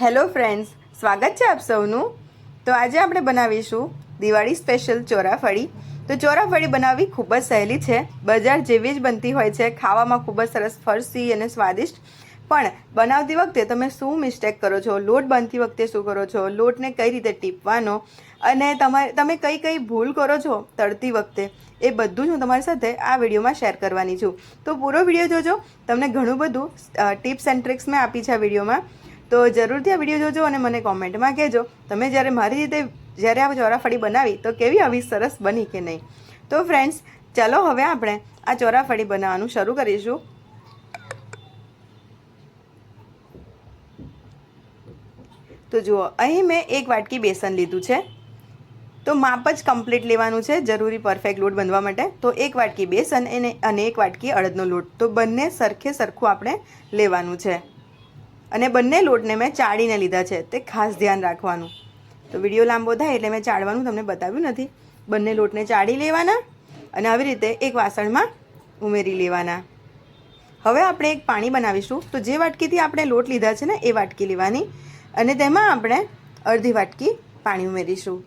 Hello friends, સ્વાગત છે આપ સૌનું. તો આજે આપણે બનાવીશું દિવાળી સ્પેશિયલ ચોરાફળી. તો ચોરાફળી બનાવવી ખૂબ જ સહેલી છે. બજાર જેવી જ બનતી હોય છે. ખાવામાં ખૂબ જ સરસ, ફરસી અને સ્વાદિષ્ટ. પણ બનાવતી વખતે તમે શું મિસ્ટેક કરો છો? લોટ બાંધતી વખતે શું કરો છો? લોટને કઈ રીતે ટીપવાનો? અને તમારે તમે કઈ કઈ ભૂલ કરો છો તળતી વખતે? એ બધું જ હું તમારી સાથે આ વિડીયોમાં શેર કરવાની છું. તો પૂરો વીડિયો જોજો. તમને ઘણું બધું ટિપ્સ એન્ડ ટ્રિક્સ મેં આપી છે આ વિડીયોમાં. તો જરૂરથી આ વીડિયો જોજો અને મને કોમેન્ટમાં કહેજો. તમે જ્યારે મારી રીતે જ્યારે આ ચોરાફળી બનાવી, તો કેવી આવી સરસ બની કે નહીં? તો ફ્રેન્ડ્સ ચાલો હવે આપણે આ ચોરાફળી બનાવવાનું શરૂ કરીશું. તો જુઓ, અહીં મેં એક વાટકી બેસન લીધું છે. તો માપ જ કમ્પ્લીટ લેવાનું છે, જરૂરી પરફેક્ટ લોટ બનવા માટે. તો એક વાટકી બેસન અને એક વાટકી અડદનો લોટ. તો બંને સરખે સરખું આપણે લેવાનું છે. અને બંને લોટને મેં ચાળીને લીધા છે, તે ખાસ ધ્યાન રાખવાનું. તો વીડિયો લાંબો થાય એટલે મેં ચાળવાનું તમને બતાવ્યું નથી. બંને લોટને ચાળી લેવાના અને આવી રીતે એક વાસણમાં ઉમેરી લેવાના. હવે આપણે એક પાણી બનાવીશું. તો જે વાટકીથી આપણે લોટ લીધા છે ને, એ વાટકી લેવાની અને તેમાં આપણે અડધી વાટકી પાણી ઉમેરીશું.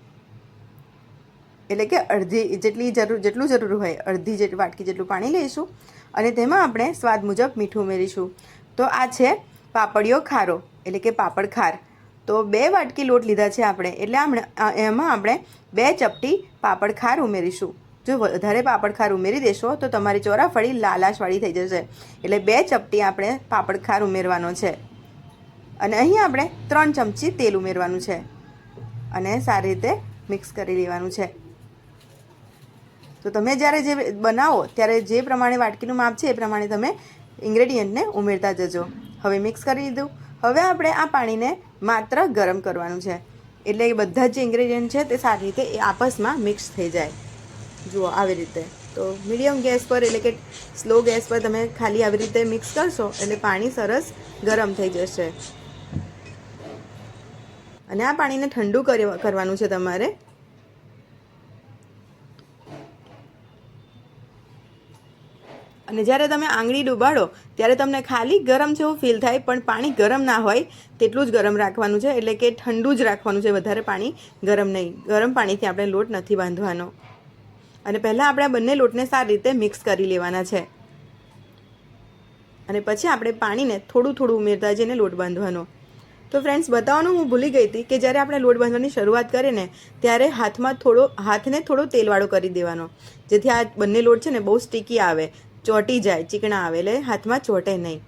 એટલે કે અડધી જેટલી જરૂર, જેટલું જરૂર હોય, અડધી જેટલી વાટકી જેટલું પાણી લઈશું અને તેમાં આપણે સ્વાદ મુજબ મીઠું ઉમેરીશું. તો આ છે પાપડીઓ ખારો, એટલે કે પાપડ ખાર. તો બે વાટકી લોટ લીધા છે આપણે, એટલે આપણે એમાં આપણે બે ચપટી પાપડ ખાર ઉમેરીશું. જો વધારે પાપડ ખાર ઉમેરી દેશો, તો તમારી ચોરાફળી લાલાશવાળી થઈ જશે. એટલે બે ચપટી આપણે પાપડ ખાર ઉમેરવાનો છે. અને અહીં આપણે ત્રણ ચમચી તેલ ઉમેરવાનું છે. અને સારી રીતે મિક્સ કરી લેવાનું છે. તો તમે જ્યારે જે બનાવો, ત્યારે જે પ્રમાણે વાટકીનું માપ છે, એ પ્રમાણે તમે ઇન્ગ્રેડિયન્ટને ઉમેરતા જજો. હવે મિક્સ કરી દીધું. હવે આપણે આ પાણીને માત્ર ગરમ કરવાનું છે. એટલે એ બધા જ ઇન્ગ્રેડિયન્ટ છે તે સારી રીતે એ આપસમાં મિક્સ થઈ જાય. જુઓ આવી રીતે. તો મીડિયમ ગેસ પર એટલે કે સ્લો ગેસ પર તમે ખાલી આવી રીતે મિક્સ કરશો એટલે પાણી સરસ ગરમ થઈ જશે. અને આ પાણીને ઠંડુ કરવાનું છે તમારે. અને જ્યારે તમે આંગળી ડૂબાડો, ત્યારે તમને ખાલી ગરમ જેવું ફીલ થાય, પણ પાણી ગરમ ના હોય, તેટલું જ ગરમ રાખવાનું છે. એટલે કે ઠંડુ જ રાખવાનું છે વધારે પાણી ગરમ નહીં. ગરમ પાણીથી આપણે લોટ નથી બાંધવાનો. અને પહેલાં આપણે આ બંને લોટને સારી રીતે મિક્સ કરી લેવાના છે. અને પછી આપણે પાણીને થોડું થોડું ઉમેરતા જઈને લોટ બાંધવાનો. તો ફ્રેન્ડ્સ બતાવવાનું હું ભૂલી ગઈ હતી કે જ્યારે આપણે લોટ બાંધવાની શરૂઆત કરીએ ને, ત્યારે હાથમાં થોડો, હાથને થોડો તેલવાળો કરી દેવાનો. જેથી આ બંને લોટ છે ને બહુ સ્ટીકી આવે. ચોંટી જાય, ચીકણા આવે, એટલે હાથમાં ચોંટે નહીં.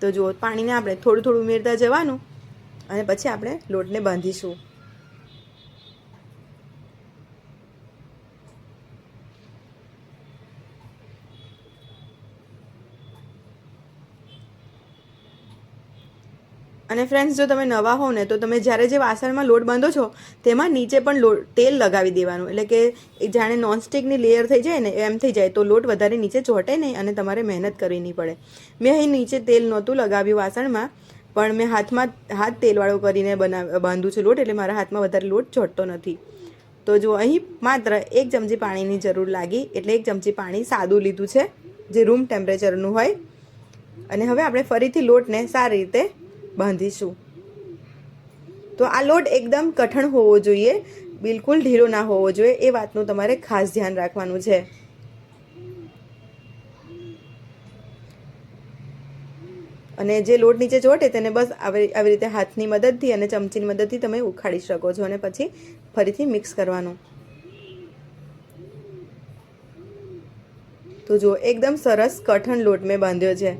તો જુઓ, પાણીને આપણે થોડું થોડું ઉમેરતા જવાનું અને પછી આપણે લોટને બાંધીશું. અને ફ્રેન્ડ્સ જો તમે નવા હો ને, તો તમે જ્યારે જે વાસણમાં લોટ બાંધો છો, તેમાં નીચે પણ લોટ તેલ લગાવી દેવાનું. એટલે કે જાણે નોનસ્ટિકની લેયર થઈ જાય ને, એમ થઈ જાય. તો લોટ વધારે નીચે ચોંટે નહીં અને તમારે મહેનત કરવી નહીં પડે. મેં અહીં નીચે તેલ નહોતું લગાવ્યું વાસણમાં, પણ મેં હાથમાં, હાથ તેલવાળો કરીને બનાવ બાંધું છું લોટ, એટલે મારા હાથમાં વધારે લોટ ચોંટતો નથી. તો જો અહીં માત્ર એક ચમચી પાણીની જરૂર લાગી, એટલે એક ચમચી પાણી સાદું લીધું છે, જે રૂમ ટેમ્પરેચરનું હોય. અને હવે આપણે ફરીથી લોટને સારી રીતે બાંધીશું. તો આ લોટ એકદમ કઠણ હોવો જોઈએ, બિલકુલ ઢીલો ના હોવો જોઈએ, એ વાતનું તમારે ખાસ ધ્યાન રાખવાનું છે. અને જે લોટ નીચે ચોટે તેને બસ આવી આવી રીતે હાથની મદદથી અને ચમચીની મદદથી તમે ઉખાડી શકો છો અને પછી ફરીથી મિક્સ કરવાનું. તો જો એકદમ સરસ કઠણ લોટ મેં બાંધ્યો છે.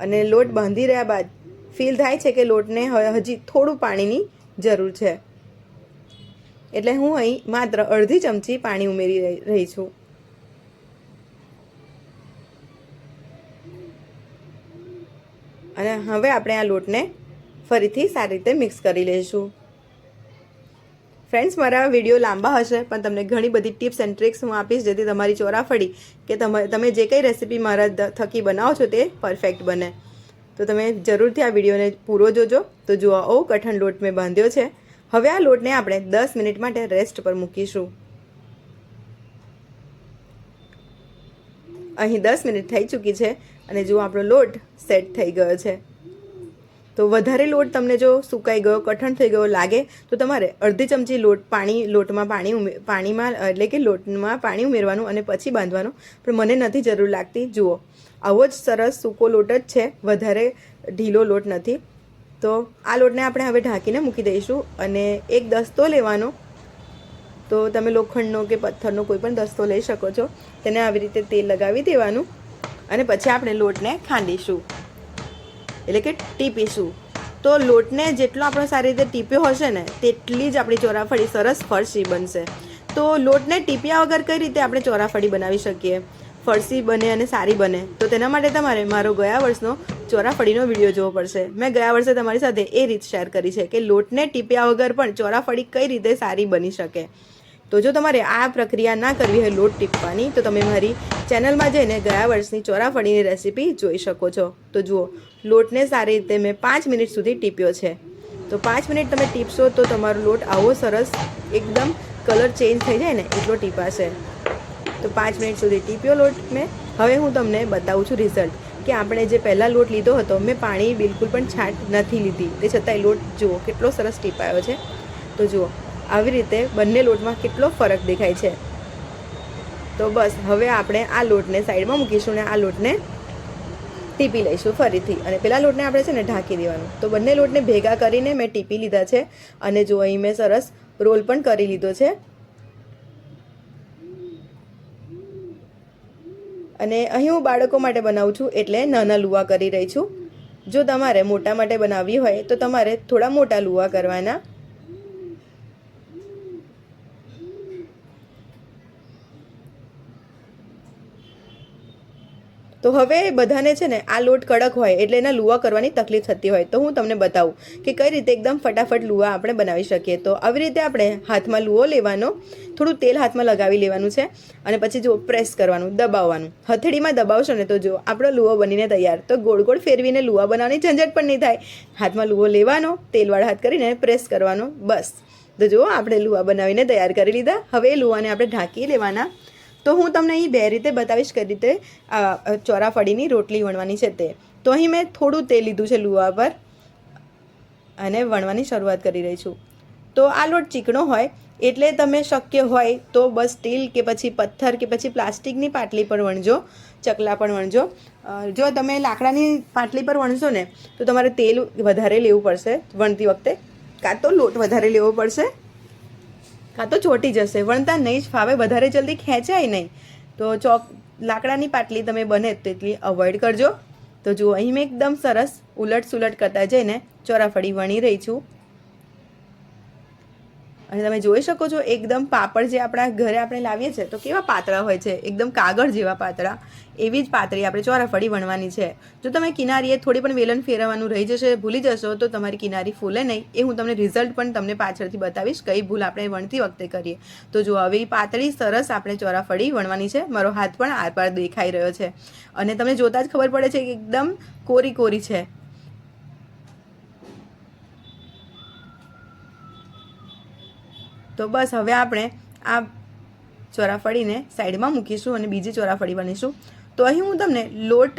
અને લોટ બાંધી રહ્યા બાદ ફીલ થાય છે કે લોટને હજી થોડું પાણીની જરૂર છે. એટલે હું અહીં માત્ર અડધી ચમચી પાણી ઉમેરી રહી છું. અને હવે આપણે આ લોટને ફરીથી સારી રીતે મિક્સ કરી લઈશું. ફ્રેન્ડ્સ, મારા વીડિયો લાંબા હશે, પણ તમને ઘણી બધી ટિપ્સ એન્ડ ટ્રિક્સ હું આપીશ, જેથી તમારી ચોરાફળી કે તમે તમે જે કંઈ રેસીપી મારા થકી બનાવો છો તે પરફેક્ટ બને. તો તમે જરૂરથી આ વિડીયોને પૂરો જોજો. તો જુઓ ઓ કઠણ લોટ મેં બાંધ્યો છે. હવે આ લોટને આપણે દસ મિનિટ માટે રેસ્ટ પર મૂકીશું. અહીં દસ મિનિટ થઈ ચૂકી છે અને જુઓ, આપણો લોટ સેટ થઈ ગયો છે. તો વધારે લોટ તમને જો સુકાઈ ગયો, કઠણ થઈ ગયો લાગે, તો તમારે અડધી ચમચી લોટ પાણી, લોટમાં પાણી પાણીમાં, એટલે કે લોટમાં પાણી ઉમેરવાનું અને પછી બાંધવાનું. પણ મને નથી જરૂર લાગતી. જુઓ, આવો જ સરસ સૂકો લોટ જ છે. વધારે ઢીલો લોટ નથી. તો આ લોટને આપણે હવે ઢાંકીને મૂકી દઈશું અને એક દસ્તો લેવાનો. તો તમે લોખંડનો કે પથ્થરનો કોઈ પણ દસ્તો લઈ શકો છો. તેને આવી રીતે તેલ લગાવી દેવાનું અને પછી આપણે લોટને ખાંડીશું. એટલે કે ટીપીશું. તો લોટને જેટલો આપણો સારી રીતે ટીપ્યો હશે ને, તેટલી જ આપણી ચોરાફળી સરસ ફરસી બનશે. તો લોટને ટીપ્યા વગર કઈ રીતે આપણે ચોરાફળી બનાવી શકીએ? ફરસી બને અને સારી બને. તો તેના માટે તમારે મારો ગયા વર્ષનો ચોરાફળીનો વીડિયો જોવો પડશે. મેં ગયા વર્ષે તમારી સાથે એ રીત શેર કરી છે કે લોટને ટીપ્યા વગર પણ ચોરાફળી કઈ રીતે સારી બની શકે? તો જો તમારે આ પ્રક્રિયા ના કરવી હોય લોટ ટીપવાની, તો તમે મારી ચેનલમાં જઈને ગયા વર્ષની ચોરાફળીની રેસીપી જોઈ શકો છો. તો જુઓ, લોટને સારી રીતે મેં પાંચ મિનિટ સુધી ટીપ્યો છે. તો પાંચ મિનિટ તમે ટીપશો તો તમારો લોટ આવો સરસ, એકદમ કલર ચેન્જ થઈ જાય ને એટલો ટીપાશે. તો પાંચ મિનિટ સુધી ટીપ્યો લોટ મેં. હવે હું તમને બતાવું છું રિઝલ્ટ, કે આપણે જે પહેલાં લોટ લીધો હતો, મેં પાણી બિલકુલ પણ છાંટ નથી લીધી. તે છતાંય લોટ જુઓ, કેટલો સરસ ટીપાયો છે. તો જુઓ આવી રીતે બંને લોટમાં કેટલો ફરક દેખાય છે? તો બસ, હવે આપણે આ લોટને સાઈડમાં મૂકીશું ને આ લોટને ટીપી લઈશું ફરીથી. અને પેલા લોટને આપણે છે ને ઢાંકી દેવાનું. તો બંને લોટને ભેગા કરીને મેં ટીપી લીધા છે. અને જો અહીં મેં સરસ રોલ પણ કરી લીધો છે. અને અહીં હું બાળકો માટે બનાવું છું એટલે નાના લુવા કરી રહી છું. જો તમારે મોટા માટે બનાવવી હોય તો તમારે થોડા મોટા લુવા કરવાના. તો હવે બધાને છે ને આ લોટ કડક હોય એટલે એના લુવા કરવાની તકલીફ થતી હોય. તો હું તમને બતાવું કે કઈ રીતે એકદમ ફટાફટ લુવા આપણે બનાવી શકીએ. તો આવી રીતે આપણે હાથમાં લુવો લેવાનો, થોડું તેલ હાથમાં લગાવી લેવાનું છે અને પછી જો પ્રેસ કરવાનું, દબાવવાનું. હથેળીમાં દબાવશો ને તો જો આપણો લુવો બનીને તૈયાર. તો ગોળ ગોળ ફેરવીને લુવા બનાવવાની ઝંઝટ પણ નહીં થાય. હાથમાં લુવો લેવાનો, તેલવાળા હાથ કરીને પ્રેસ કરવાનો, બસ. તો જુઓ આપણે લુવા બનાવીને તૈયાર કરી લીધા. હવે લુવાને આપણે ઢાંકી લેવાના. તો હું તમને અહીં બે રીતે બતાવીશ કઈ રીતે ચોરાફળીની રોટલી વણવાની છે તે. તો અહીં મેં થોડું તેલ લીધું છે લુવા પર અને વણવાની શરૂઆત કરી રહી છું. તો આ લોટ ચીકણો હોય, એટલે તમે શક્ય હોય તો બસ સ્ટીલ કે પછી પથ્થર કે પછી પ્લાસ્ટિકની પાટલી પર વણજો, ચકલા પણ વણજો. જો તમે લાકડાની પાટલી પર વણશો ને, તો તમારે તેલ વધારે લેવું પડશે વણતી વખતે, કાં તો લોટ વધારે લેવો પડશે કાં તો ચોટી જશે. વણતા નહીં જ ફાવે, વધારે જલ્દી ખેંચાય નહીં. તો ચોક, લાકડાની પાટલી તમે બને તેટલી અવોઇડ કરજો. તો જુઓ, અહીં મેં એકદમ સરસ ઉલટ સુલટ કરતા જઈને ચોરાફળી વણી રહી છું. અને તમે જોઈ શકો છો, એકદમ પાપડ જે આપણા ઘરે આપણે લાવીએ છીએ, તો કેવા પાતળા હોય છે, એકદમ કાગળ જેવા પાતળા, એવી જ પાતળી આપણે ચોરાફળી વણવાની છે. જો તમે કિનારીએ થોડી પણ વેલણ ફેરવવાનું રહી જશે, ભૂલી જશો, તો તમારી કિનારી ફૂલે નહીં. એ હું તમને રિઝલ્ટ પણ તમને પાછળથી બતાવીશ, કઈ ભૂલ આપણે વણતી વખતે કરીએ. તો જો હવે પાતળી, સરસ આપણે ચોરાફળી વણવાની છે, મારો હાથ પણ આરપાર દેખાઈ રહ્યો છે. અને તમને જોતાં જ ખબર પડે છે કે એકદમ કોરી કોરી છે. તો બસ હવે આપણે આ ચોરાફળીને સાઈડમાં મૂકીશું અને બીજી ચોરાફળી બનીશું. તો અહીં હું તમને લોટ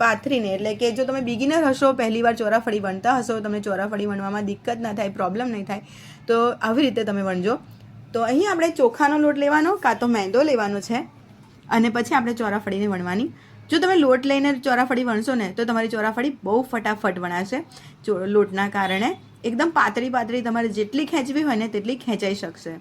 પાથરીને, એટલે કે જો તમે બિગિનર હશો, પહેલી વાર ચોરાફળી વણતા હશો, તમને ચોરાફળી વણવામાં દિક્કત ના થાય પ્રોબ્લેમ નહીં થાય, તો આવી રીતે તમે વણજો તો અહીં આપણે ચોખાનો લોટ લેવાનો, કાં તો મેંદો લેવાનો છે, અને પછી આપણે ચોરાફળીને વણવાની. જો તમે લોટ લઈને ચોરાફળી વણશો ને, તો તમારી ચોરાફળી બહુ ફટાફટ વણાશે. લોટના કારણે એકદમ પાતળી પાતળી તમારે જેટલી ખેંચવી હોય ને, તેટલી ખેંચાઈ શકશે.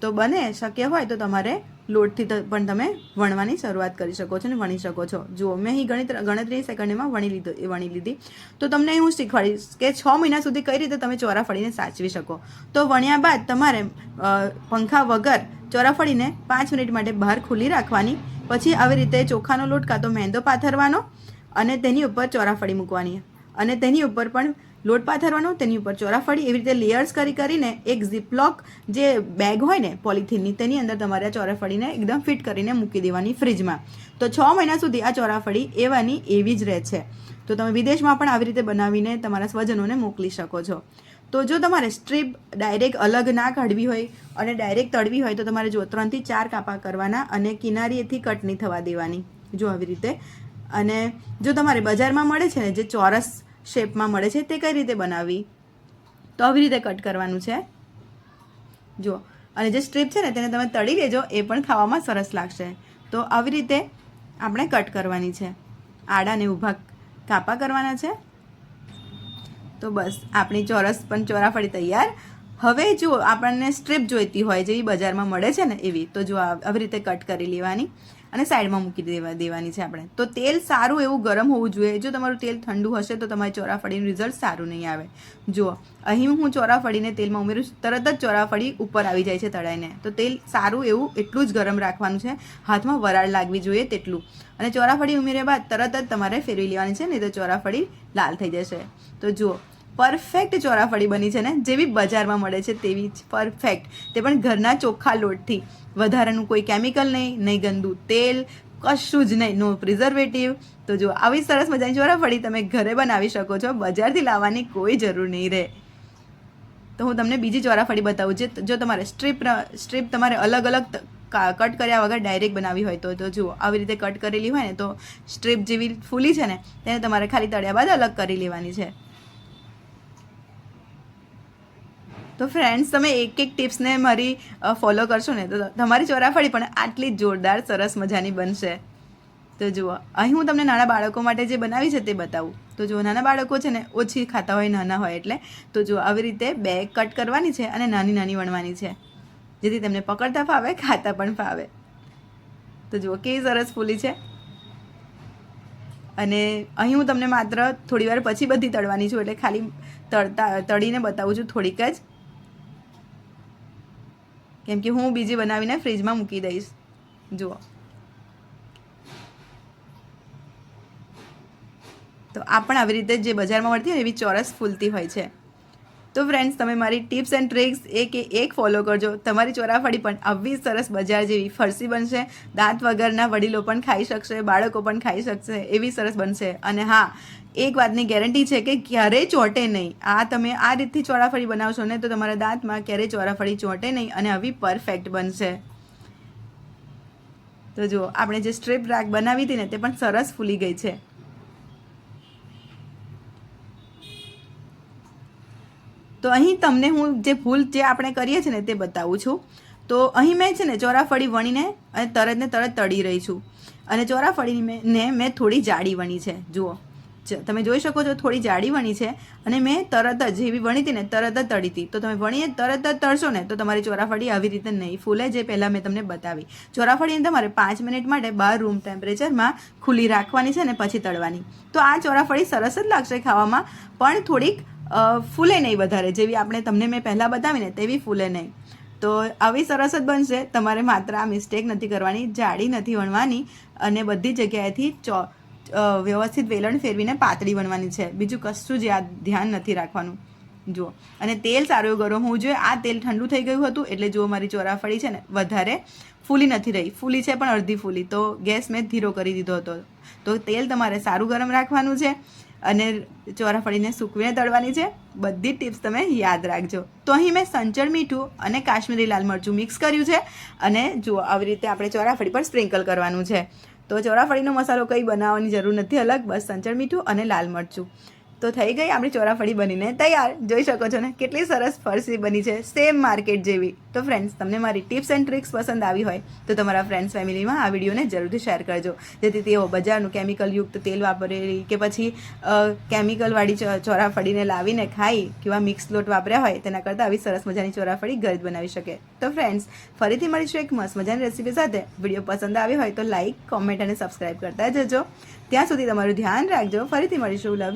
તો બને, શક્ય હોય તો તમારે લોટથી પણ તમે વણવાની શરૂઆત કરી શકો છો અને વણી શકો છો. જુઓ, મેં અહીં ગણિત, ગણતરી સેકન્ડમાં વણી લીધો વણી લીધી. તો તમને હું શીખવાડીશ કે છ મહિના સુધી કઈ રીતે તમે ચોરાફળીને સાચવી શકો. તો વણ્યા બાદ તમારે પંખા વગર ચોરાફળીને પાંચ મિનિટ માટે બહાર ખુલ્લી રાખવાની. પછી આવી રીતે ચોખાનો લોટ કાં તો મેંદો પાથરવાનો અને તેની ઉપર ચોરાફળી મૂકવાની. અને તેની ઉપર પણ લોટ પાથરવાનો, તેની ઉપર ચોરાફળી એવી રીતે લેયર્સ કરી કરીને એક ઝીપલોક જે બેગ હોય ને પોલિથીનની તેની અંદર તમારે આ ચોરાફળીને એકદમ ફિટ કરીને મૂકી દેવાની ફ્રીજમાં તો છ મહિના સુધી આ ચોરાફળી એવાની એવી જ રહે છે. તો તમે વિદેશમાં પણ આવી રીતે બનાવીને તમારા સ્વજનોને મોકલી શકો છો. તો જો તમારે સ્ટ્રીપ ડાયરેક્ટ અલગ ના કાઢવી હોય અને ડાયરેક્ટ તળવી હોય, તો તમારે જો ત્રણથી ચાર કાપા કરવાના અને કિનારીએથી કટ નહીં થવા દેવાની. જો આવી રીતે. અને જો તમારે બજારમાં મળે છે ને, જે ચોરસ શેપમાં મળે છે તે કઈ રીતે બનાવવી? તો આવી રીતે કટ કરવાનું છે. જુઓ, અને જે સ્ટ્રીપ છે ને તેને તમે તળી લેજો, એ પણ ખાવામાં સરસ લાગશે. તો આવી રીતે આપણે કટ કરવાની છે. આડા ને ઊભા કાપા કરવાના છે. તો બસ, આપણી ચોરસ પણ ચોરાફળી તૈયાર. હવે જો આપણને સ્ટ્રીપ જોઈતી હોય જેવી બજારમાં મળે છે ને એવી, તો જો આવી રીતે કટ કરી લેવાની. અને સાઈડમાં મૂકી દેવા દેવાની છે આપણે. તો તેલ સારું એવું ગરમ હોવું જોઈએ. જો તમારું તેલ ઠંડુ હશે તો તમારી ચોરાફળીનું રિઝલ્ટ સારું નહીં આવે. જુઓ, અહીં હું ચોરાફળીને તેલમાં ઉમેરું છું. તરત જ ચોરાફળી ઉપર આવી જાય છે તળાઈને. તો તેલ સારું એવું એટલું જ ગરમ રાખવાનું છે. હાથમાં વરાળ લાગવી જોઈએ તેટલું. અને ચોરાફળી ઉમેર્યા બાદ તરત જ તમારે ફેરવી લેવાની છે, નહીં તો ચોરાફળી લાલ થઈ જશે. તો જુઓ પરફેક્ટ ચોરાફળી બની છે ને જેવી બજારમાં મળે છે તેવી જ પરફેક્ટ તે પણ ઘરના ચોખ્ખા લોટથી. વધારાનું કોઈ કેમિકલ નહીં નહીં ગંદુ તેલ, કશું જ નહીં નો પ્રિઝર્વેટિવ તો જો આવી સરસ મજાની ચોરાફળી તમે ઘરે બનાવી શકો છો, બજારથી લાવવાની કોઈ જરૂર નહીં રહે. તો હું તમને બીજી ચોરાફળી બતાવું, જે જો તમારે સ્ટ્રીપ સ્ટ્રીપ તમારે અલગ અલગ કટ કર્યા વગર ડાયરેક્ટ બનાવી હોય તો તો જુઓ, આવી રીતે કટ કરેલી હોય ને, તો સ્ટ્રીપ જેવી ફૂલી છે ને, તેને તમારે ખાલી તળ્યા બાદ અલગ કરી લેવાની છે. તો ફ્રેન્ડ્સ તમે એક એક ટિપ્સને મારી ફોલો કરશો ને, તો તમારી ચોરાફળી પણ આટલી જ જોરદાર, સરસ મજાની બનશે. તો જુઓ, અહીં હું તમને નાના બાળકો માટે જે બનાવી છે તે બતાવું. તો જુઓ, નાના બાળકો છે ને, ઓછી ખાતા હોય, નાના હોય એટલે, તો જુઓ, આવી રીતે બે કટ કરવાની છે અને નાની નાની વણવાની છે. જેથી તેમને પકડતા ફાવે, ખાતા પણ ફાવે. તો જુઓ, કેવી સરસ ફૂલી છે. અને અહીં હું તમને માત્ર થોડી વાર પછી બધી તળવાની છું, એટલે ખાલી તળતા, તળીને બતાવું છું થોડીક જ. કેમ કે હું બીજી બનાવીને ફ્રીજમાં મૂકી દઈશ. જુઓ. તો આ પણ આવી રીતે જે બજારમાં મળતી હોય એવી ચોરસ ફૂલતી હોય છે. તો ફ્રેન્ડ્સ તમે મારી ટિપ્સ એન્ડ ટ્રિક્સ એક એક ફોલો કરજો. તમારી ચોરાફળી પણ આવી સરસ બજાર જેવી ફરસી બનશે. દાંત વગરના વડીલો પણ ખાઈ શકશે, બાળકો પણ ખાઈ શકશે, એવી સરસ બનશે. અને હા, એક વાતની ગેરંટી છે કે ક્યારેય ચોંટે નહીં. આ તમે આ રીતથી ચોરાફળી બનાવશો ને તો તમારા દાંતમાં ક્યારેય ચોરાફળી ચોંટે નહીં અને આવી પરફેક્ટ બનશે. તો જુઓ, આપણે જે સ્ટ્રીપ રાગ બનાવી હતી ને તે પણ સરસ ફૂલી ગઈ છે. તો અહીં તમને હું જે ભૂલ જે આપણે કરીએ છીએ ને તે બતાવું છું. તો અહીં મેં છે ને ચોરાફળી વણીને અને તરત ને તરત તળી રહી છું. અને ચોરાફળી મેં, ને મેં થોડી જાડી વણી છે. જુઓ. તમે જોઈ શકો છો થોડી જાડી વણી છે અને મેં તરત જ જેવી વણી હતી ને તરત જ તળી હતી. તો તમે વણીએ તરત જ તળશો ને તો તમારી ચોરાફળી આવી રીતે નહીં ફૂલે જે પહેલાં મેં તમને બતાવી. ચોરાફળીને તમારે પાંચ મિનિટ માટે બહાર રૂમ ટેમ્પરેચરમાં ખુલ્લી રાખવાની છે ને પછી તળવાની. તો આ ચોરાફળી સરસ જ લાગશે ખાવામાં. પણ થોડીક ફૂલે નહીં વધારે. જેવી આપણે તમને મેં પહેલાં બતાવીને તેવી ફૂલે નહીં. તો આવી સરસ જ બનશે. તમારે માત્ર આ મિસ્ટેક નથી કરવાની, જાડી નથી વણવાની અને બધી જગ્યાએથી ચો વ્યવસ્થિત વેલણ ફેરવીને પાતળી વણવાની છે. બીજું કશું જ યાદ, ધ્યાન નથી રાખવાનું. જુઓ. અને તેલ સારું ગરમ હોવું જોઈએ. આ તેલ ઠંડુ થઈ ગયું હતું એટલે જુઓ મારી ચોરાફળી છે ને વધારે ફૂલી નથી રહી. ફૂલી છે પણ અડધી ફૂલી. તો ગેસ મેં ધીરો કરી દીધો હતો. તો તેલ તમારે સારું ગરમ રાખવાનું છે. અને ચોરાફળીને સૂકવીને તળવાની છે. બધી ટિપ્સ તમે યાદ રાખજો. તો અહીં મેં સંચળ મીઠું અને કાશ્મીરી લાલ મરચું મિક્સ કર્યું છે અને જુઓ, આવી રીતે આપણે ચોરાફળી પર સ્પ્રિંકલ કરવાનું છે. તો ચોરાફળીનો મસાલો કંઈ બનાવવાની જરૂર નથી, અલગ, બસ સંચળ મીઠું અને લાલ મરચું. તો થઈ ગઈ આપણી ચોરાફળી બનીને તૈયાર. જોઈ શકો છો ને, કેટલી સરસ ફરસી બની છે. સેમ માર્કેટ જેવી. તો ફ્રેન્ડ્સ તમને મારી ટિપ્સ એન્ડ ટ્રિક્સ પસંદ આવી હોય, તો તમારા ફ્રેન્ડ્સ ફેમિલીમાં આ વિડીયોને જરૂરથી શેર કરજો. જેથી તેઓ બજારનું કેમિકલયુક્ત તેલ વાપરેલી કે પછી કેમિકલવાળી ચોરાફળીને લાવીને ખાઈ કેવા મિક્સ લોટ વાપર્યા હોય, તેના કરતાં આવી સરસ મજાની ચોરાફળી ઘર જ બનાવી શકે. તો ફ્રેન્ડ્સ ફરીથી મળીશું એક મસ્ત મજાની રેસીપી સાથે. વીડિયો પસંદ આવ્યો હોય તો લાઇક કોમેન્ટ અને સબસ્ક્રાઇબ કરતા જજો. ત્યાં સુધી તમારું ધ્યાન રાખજો. ફરીથી મળીશું. Love you